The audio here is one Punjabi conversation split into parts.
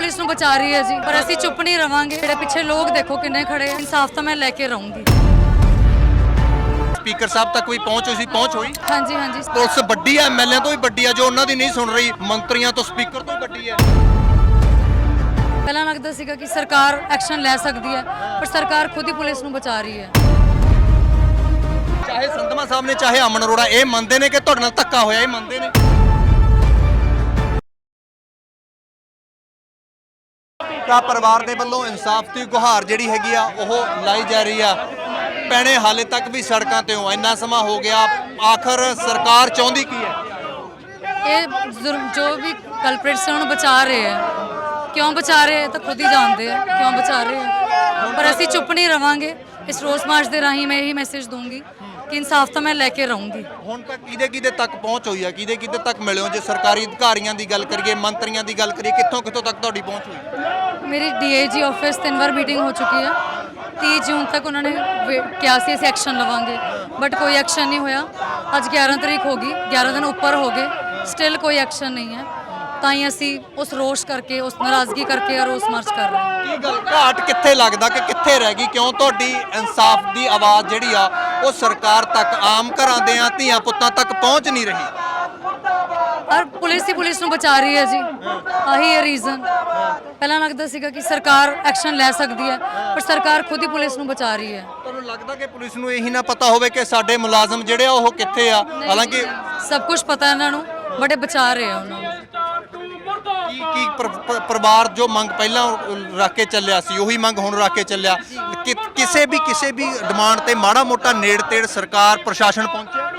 ਪੁਲਿਸ ਨੂੰ ਬਚਾ ਰਹੀ ਹੈ ਜੀ ਪਰ ਅਸੀਂ ਚੁੱਪ ਨਹੀਂ ਰਵਾਂਗੇ। ਜਿਹੜੇ ਪਿੱਛੇ ਲੋਕ ਦੇਖੋ ਕਿੰਨੇ ਖੜੇ ਆ। ਇਨਸਾਫ ਤਾਂ ਮੈਂ ਲੈ ਕੇ ਰਹੂੰਗੀ। ਸਪੀਕਰ ਸਾਹਿਬ ਤੱਕ ਵੀ ਪਹੁੰਚ ਹੋਈ ਸੀ ਪਹੁੰਚ ਹੋਈ? ਹਾਂਜੀ ਹਾਂਜੀ। ਪੁਲਿਸ ਵੱਡੀ ਹੈ ਐਮਐਲਏ ਤੋਂ ਵੀ ਵੱਡੀ ਹੈ ਜੋ ਉਹਨਾਂ ਦੀ ਨਹੀਂ ਸੁਣ ਰਹੀ ਮੰਤਰੀਆਂ ਤੋਂ ਸਪੀਕਰ ਤੋਂ ਵੱਡੀ ਹੈ ਪਹਿਲਾਂ ਲੱਗਦਾ ਸੀਗਾ ਕਿ ਸਰਕਾਰ ਐਕਸ਼ਨ ਲੈ ਸਕਦੀ ਹੈ ਪਰ ਸਰਕਾਰ ਖੁਦ ਹੀ ਪੁਲਿਸ ਨੂੰ ਬਚਾ ਰਹੀ ਹੈ। ਚਾਹੇ ਸੰਧਮਾ ਸਾਹਿਬ ਨੇ ਚਾਹੇ ਅਮਨ ਅਰੋੜਾ ਇਹ ਮੰਨਦੇ ਨੇ ਕਿ ਤੁਹਾਡੇ ਨਾਲ ਧੱਕਾ ਹੋਇਆ ਇਹ ਮੰਨਦੇ ਨੇ। ਤਾਂ ਪਰਿਵਾਰ ਦੇ ਵੱਲੋਂ ਇਨਸਾਫ ਦੀ ਗੁਹਾਰ ਜਿਹੜੀ ਹੈਗੀ ਆ, ਉਹ ਲਾਈ ਜਾ ਰਹੀ ਆ। ਪੈਣੇ ਹਾਲੇ ਤੱਕ ਵੀ ਸੜਕਾਂ ਤੇ ਹੋ, ਇੰਨਾ ਸਮਾਂ ਹੋ ਗਿਆ, ਆਖਰ ਸਰਕਾਰ ਚਾਹੁੰਦੀ ਕੀ ਹੈ? ਇਹ ਜ਼ੁਰਮ ਜੋ ਵੀ ਕਲਪ੍ਰੇਟਸ ਨੂੰ ਬਚਾ ਰਹੇ ਹੈ ਕਿਉਂ ਬਚਾ ਰਹੇ? ਹੈ ਤਾਂ ਖੁਦ ਹੀ ਜਾਣਦੇ ਆ, ਕਿਉਂ ਬਚਾ ਰਹੇ ਹੈ ਪਰ ਅਸੀਂ ਚੁੱਪ ਨਹੀਂ ਰਵਾਂਗੇ। ਇਸ ਰੋਸ ਮਾਰਚ ਦੇ ਰਾਹੀਂ ਮੈਂ ਇਹੀ ਮੈਸੇਜ ਦੂੰਗੀ ਕਿ ਇਨਸਾਫ ਤਾਂ ਮੈਂ ਲੈ ਕੇ ਰਹੂੰਗੀ। ਹੁਣ ਤੱਕ ਕਿਹਦੇ ਕਿਹਦੇ ਤੱਕ ਪਹੁੰਚ ਹੋਈ ਆ? ਕਿਹਦੇ ਕਿਹਦੇ ਤੱਕ ਮਿਲਿਓ ਜੇ ਸਰਕਾਰੀ ਅਧਿਕਾਰੀਆਂ ਦੀ ਗੱਲ ਕਰੀਏ ਮੰਤਰੀਆਂ ਦੀ ਗੱਲ ਕਰੀਏ ਕਿੱਥੋਂ ਕਿੱਥੋਂ ਤੱਕ ਤੁਹਾਡੀ ਪਹੁੰਚ ਹੋਈ? ਮੇਰੀ ਡੀਏਜੀ ਆਫਿਸ ਤਿੰਨ ਵਾਰ ਮੀਟਿੰਗ ਹੋ ਚੁੱਕੀ ਹੈ 30 ਜੂਨ ਤੱਕ ਉਹਨਾਂ ਨੇ ਕਿਹਾ ਸੀ ਅਸੀਂ ਐਕਸ਼ਨ ਲਵਾਂਗੇ। ਬਟ ਕੋਈ ਐਕਸ਼ਨ ਨਹੀਂ ਹੋਇਆ। ਅੱਜ 11 ਤਰੀਕ ਹੋ ਗਈ। 11 ਦਿਨ ਉੱਪਰ ਹੋ ਗਏ। ਸਟਿਲ ਕੋਈ ਐਕਸ਼ਨ ਨਹੀਂ ਹੈ। ਤਾਂ ਹੀ ਅਸੀਂ ਉਸ ਰੋਸ਼ ਕਰਕੇ ਉਸ ਨਾਰਾਜ਼ਗੀ ਕਰਕੇ ਰੋਸ ਮਾਰਚ ਕਰ ਰਹੇ ਹਾਂ। ਕੀ ਗੱਲ? ਘਾਟ ਕਿੱਥੇ ਲੱਗਦਾ ਕਿ ਕਿੱਥੇ ਰਹਿ ਗਈ? ਕਿਉਂ ਤੁਹਾਡੀ ਇਨਸਾਫ ਦੀ ਆਵਾਜ਼ ਜਿਹੜੀ ਆ ਉਹ ਸਰਕਾਰ ਤੱਕ ਆਮ ਘਰਾਂ ਦੇ ਆ ਧੀਆਂ ਪੁੱਤਾਂ ਤੱਕ ਪਹੁੰਚ ਨਹੀਂ ਰਹੀ? ਔਰ ਪੁਲਿਸ ਹੀ ਪੁਲਿਸ ਨੂੰ ਬਚਾ ਰਹੀ ਹੈ ਜੀ। ਆਹੀ ਹੈ ਰੀਜ਼ਨ ਪਹਿਲਾਂ ਲੱਗਦਾ ਸੀਗਾ ਕਿ ਸਰਕਾਰ ਐਕਸ਼ਨ ਲੈ ਸਕਦੀ ਹੈ ਪਰ ਸਰਕਾਰ ਖੁਦ ਹੀ ਪੁਲਿਸ ਨੂੰ ਬਚਾ ਰਹੀ ਹੈ। ਤੁਹਾਨੂੰ ਲੱਗਦਾ ਕਿ ਪੁਲਿਸ ਨੂੰ ਇਹੀ ਨਾ ਪਤਾ ਹੋਵੇ ਕਿ ਸਾਡੇ ਮੁਲਾਜ਼ਮ ਜਿਹੜੇ ਆ ਉਹ ਕਿੱਥੇ ਆ? ਹਾਲਾਂਕਿ ਸਭ ਕੁਝ ਪਤਾ ਇਹਨਾਂ ਨੂੰ ਬੜੇ ਬਚਾ ਰਹੇ ਆ ਉਹਨਾਂ ਨੂੰ। ਕੀ ਕੀ ਪਰ- ਪਰ- ਪਰਿਵਾਰ ਜੋ ਮੰਗ ਪਹਿਲਾਂ ਰੱਖ ਕੇ ਚੱਲਿਆ ਸੀ ਉਹੀ ਮੰਗ ਹੁਣ ਰੱਖ ਕੇ ਚੱਲਿਆ। ਕਿ ਕਿਸੇ ਵੀ ਕਿਸੇ ਵੀ ਡਿਮਾਂਡ ਤੇ ਮਾੜਾ ਮੋਟਾ ਨੇੜ ਤੇੜ ਸਰਕਾਰ ਪ੍ਰਸ਼ਾਸਨ ਪਹੁੰਚਿਆ?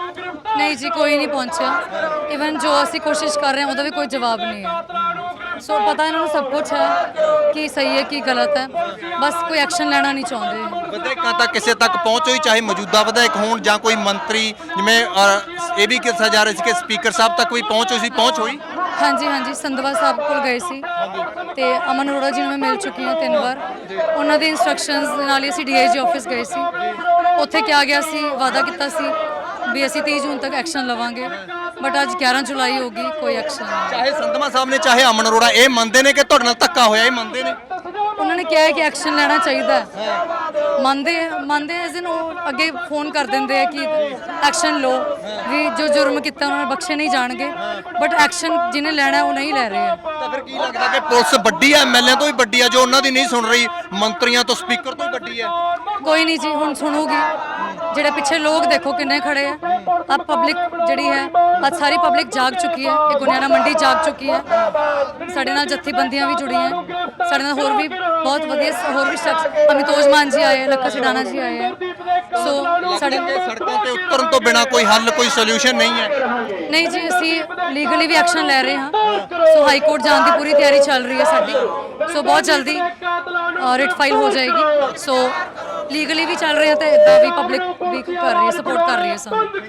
ਨਹੀਂ ਜੀ ਕੋਈ ਨਹੀਂ ਪਹੁੰਚਿਆ। ਇਵਨ ਜੋ ਅਸੀਂ ਕੋਸ਼ਿਸ਼ ਕਰ ਰਹੇ ਹਾਂ ਉਹਦਾ ਵੀ ਕੋਈ ਜਵਾਬ ਨਹੀਂ ਹੈ। ਸੋ ਪਤਾ ਇਹਨਾਂ ਨੂੰ ਸਭ ਕੁਝ ਹੈ ਕੀ ਸਹੀ ਹੈ ਕੀ ਗਲਤ ਹੈ। ਬਸ ਕੋਈ ਐਕਸ਼ਨ ਲੈਣਾ ਨਹੀਂ ਚਾਹੁੰਦੇ। ਵਿਧਾਇਕਾਂ ਤੱਕ ਕਿਸੇ ਤੱਕ ਪਹੁੰਚ ਹੋਈ ਚਾਹੇ ਮੌਜੂਦਾ ਵਿਧਾਇਕ ਹੋਣ ਜਾਂ ਕੋਈ ਮੰਤਰੀ ਜਿਵੇਂ ਅ, ਇਹ ਵੀ ਕਿਹਾ ਜਾ ਰਿਹਾ ਸੀ ਕਿ ਸਪੀਕਰ ਸਾਹਿਬ ਤੱਕ ਵੀ ਪਹੁੰਚ ਹੋਈ ਸੀ ਪਹੁੰਚ ਹੋਈ? ਹਾਂਜੀ ਹਾਂਜੀ, ਸੰਧਵਾ ਸਾਹਿਬ ਕੋਲ ਗਏ ਸੀ ਤੇ ਅਮਨ ਅਰੋੜਾ ਜੀ ਨੂੰ ਮੈਂ ਮਿਲ ਚੁੱਕੀ ਹਾਂ ਤਿੰਨ ਵਾਰ। ਉਹਨਾਂ ਦੇ ਇਨਸਟਰਕਸ਼ਨਸ ਦੇ ਨਾਲ ਹੀ ਅਸੀਂ ਡੀਆਈਜੀ ਆਫਿਸ ਗਏ ਸੀ। ਉੱਥੇ ਕਿਹਾ ਗਿਆ ਸੀ, ਵਾਅਦਾ ਕੀਤਾ ਸੀ ਵੀ ਅਸੀਂ 30 ਜੂਨ ਤੱਕ ਐਕਸ਼ਨ ਲਵਾਂਗੇ ਬਟ ਅੱਜ 11 ਜੁਲਾਈ ਹੋ ਗਈ, ਕੋਈ ਐਕਸ਼ਨ ਨਹੀਂ। ਚਾਹੇ ਸੰਧਵਾ ਸਾਹਿਬ ਨੇ, ਚਾਹੇ ਅਮਨ ਅਰੋੜਾ, ਇਹ ਮੰਨਦੇ ਨੇ ਕਿ ਤੁਹਾਡੇ ਨਾਲ ਧੱਕਾ ਹੋਇਆ, ਇਹ ਮੰਨਦੇ ਨੇ? ਉਹਨਾਂ ਨੇ ਕਿਹਾ ਹੈ ਕਿ ਐਕਸ਼ਨ ਲੈਣਾ ਚਾਹੀਦਾ। ਹੈ ਮੰਨਦੇ ਮੰਨਦੇ ਐ ਜਿਨ ਉਹ ਅੱਗੇ ਫੋਨ ਕਰ ਦਿੰਦੇ ਆ ਕਿ ਐਕਸ਼ਨ ਲਓ। ਵੀ ਜੋ ਜੁਰਮ ਕੀਤਾ ਉਹਨਾਂ ਨੇ ਬਖਸ਼ੇ ਨਹੀਂ ਜਾਣਗੇ। ਬਟ ਐਕਸ਼ਨ ਜਿਹਨੇ ਲੈਣਾ ਉਹ ਨਹੀਂ ਲੈ ਰਹੇ ਆ। ਤਾਂ ਫਿਰ ਕੀ ਲੱਗਦਾ ਕਿ ਪੁਲਿਸ ਵੱਡੀ ਹੈ ਐਮਐਲਏ ਤੋਂ ਵੀ ਵੱਡੀ ਹੈ ਜੋ ਉਹਨਾਂ ਦੀ ਨਹੀਂ ਸੁਣ ਰਹੀ ਮੰਤਰੀਆਂ ਤੋਂ ਸਪੀਕਰ ਤੋਂ ਵੀ ਵੱਡੀ ਹੈ ਕੋਈ ਨਹੀਂ ਜੀ ਹੁਣ ਸੁਣੂਗੀ। ਜਿਹੜੇ ਪਿੱਛੇ ਲੋਕ ਦੇਖੋ ਕਿੰਨੇ ਖੜੇ ਆ। ਆ ਪਬਲਿਕ ਜਿਹੜੀ ਹੈ ਅੱਜ ਸਾਰੀ ਪਬਲਿਕ ਜਾਗ ਚੁੱਕੀ ਹੈ। ਇਹ ਗੁਨਿਆਣਾ ਮੰਡੀ ਜਾਗ ਚੁੱਕੀ ਹੈ। ਸਾਡੇ ਨਾਲ ਜਥੇਬੰਦੀਆਂ ਵੀ ਜੁੜੀਆਂ ਹੈ। ਸਾਡੇ ਨਾਲ ਹੋਰ ਵੀ ਬਹੁਤ ਵਧੀਆ ਹੋਰ ਵੀ ਸ਼ਖਸ ਅਮਿਤੋਜ ਮਾਨ ਜੀ ਆਏ ਲੱਖਾ ਸਿਡਾਣਾ ਜੀ ਆਏ ਹੈ। ਸੋ ਸਾਡੇ ਸੜਕਾਂ ਤੇ ਉਤਰਨ ਤੋਂ ਬਿਨਾ ਕੋਈ ਹੱਲ ਕੋਈ ਸੋਲੂਸ਼ਨ ਨਹੀਂ ਹੈ। ਨਹੀਂ ਜੀ ਅਸੀਂ ਲੀਗਲੀ ਵੀ ਐਕਸ਼ਨ ਲੈ ਰਹੇ ਹਾਂ। ਸੋ ਹਾਈ ਕੋਰਟ ਜਾਣ ਦੀ ਪੂਰੀ ਤਿਆਰੀ ਚੱਲ ਰਹੀ ਹੈ ਸਾਡੀ। ਸੋ ਬਹੁਤ ਜਲਦੀ ਰਿਟ ਫਾਈਲ ਹੋ ਜਾਏਗੀ। ਸੋ ਲੀਗਲੀ ਵੀ ਚੱਲ ਰਹੇ ਹਾਂ ਤੇ ਇਦਾਂ ਵੀ ਪਬਲਿਕ ਵੀ ਕਰ ਰਹੀ ਹੈ ਸਪੋਰਟ ਕਰ ਰਹੀ ਹੈ ਸਾਨੂੰ